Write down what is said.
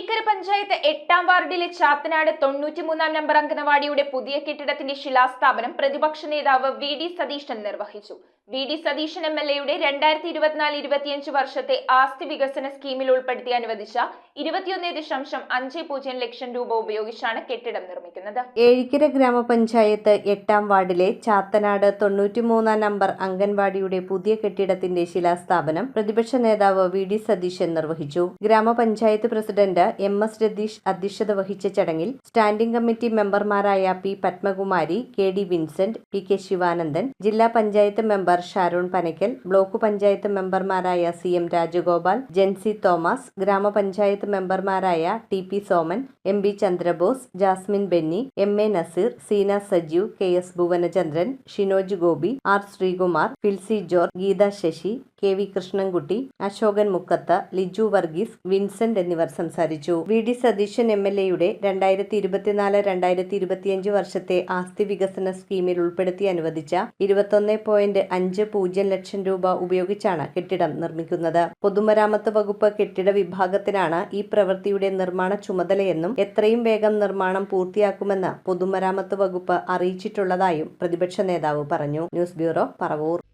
ഏഴിക്കര പഞ്ചായത്ത് എട്ടാം വാർഡിലെ ചാത്തനാട് തൊണ്ണൂറ്റിമൂന്നാം നമ്പർ അംഗനവാടിയുടെ പുതിയ കെട്ടിടത്തിന്റെ ശിലാസ്ഥാപനം പ്രതിപക്ഷ നേതാവ് വി ഡി സതീശൻ നിർവഹിച്ചു. V D Satheesan M L എയുടെ രണ്ടായിരത്തി ഇരുപത്തിനാല് ഇരുപത്തിയഞ്ച് വർഷത്തെ ആസ്തി വികസന സ്കീമിൽ ഉൾപ്പെടുത്തി അനുവദിച്ച ഇരുപത്തിയൊന്ന് ദശാംശം അഞ്ച് പൂജ്യം ലക്ഷം രൂപ ഉപയോഗിച്ചാണ് കെട്ടിടം നിർമ്മിക്കുന്നത്. ഏഴിക്കര ഗ്രാമപഞ്ചായത്ത് എട്ടാം വാർഡിലെ ചാത്തനാട് തൊണ്ണൂറ്റിമൂന്നാം നമ്പർ അംഗൻവാടിയുടെ പുതിയ കെട്ടിടത്തിന്റെ ശിലാസ്ഥാപനം പ്രതിപക്ഷ നേതാവ് വി ഡി സതീശൻ നിർവഹിച്ചു. ഗ്രാമപഞ്ചായത്ത് പ്രസിഡന്റ് എം എസ് രതീഷ് അധ്യക്ഷത വഹിച്ച ചടങ്ങിൽ സ്റ്റാൻഡിംഗ് കമ്മിറ്റി മെമ്പർമാരായ P Padmakumari K D Vincent P K Sivanandan ജില്ലാ panchayat member Sharon Panakkal block panchayat മെമ്പർമാരായ C M Rajagopal Jency Thomas ഗ്രാമപഞ്ചായത്ത് മെമ്പർമാരായ T P Soman M B Chandrabose Jasmine Benny M A Nazeer Seena Sajeev K S Bhuvanachandran Shinoj Gopi R Sreekumar Filsy George Geetha Sasi K V Krishnankutty Asokan Mukkath Liju Varghese Vincent എന്നിവർ സംസാരിച്ചു. V D Satheesan M L എയുടെ രണ്ടായിരത്തി ഇരുപത്തിനാല് രണ്ടായിരത്തി ഇരുപത്തിയഞ്ച് വർഷത്തെ ആസ്തി വികസന സ്കീമിൽ ഉൾപ്പെടുത്തി അനുവദിച്ച ഇരുപത്തൊന്ന് പോയിന്റ് അഞ്ച് പൂജ്യം ലക്ഷം രൂപ ഉപയോഗിച്ചാണ് കെട്ടിടം നിർമ്മിക്കുന്നത്. പൊതുമരാമത്ത് വകുപ്പ് കെട്ടിട വിഭാഗത്തിനാണ് ഈ പ്രവൃത്തിയുടെ നിർമ്മാണ ചുമതലയെന്നും എത്രയും വേഗം നിർമ്മാണം പൂർത്തിയാക്കുമെന്ന് പൊതുമരാമത്ത് വകുപ്പ് അറിയിച്ചിട്ടുള്ളതായും പ്രതിപക്ഷ നേതാവ് പറഞ്ഞു. News bureau Paravur.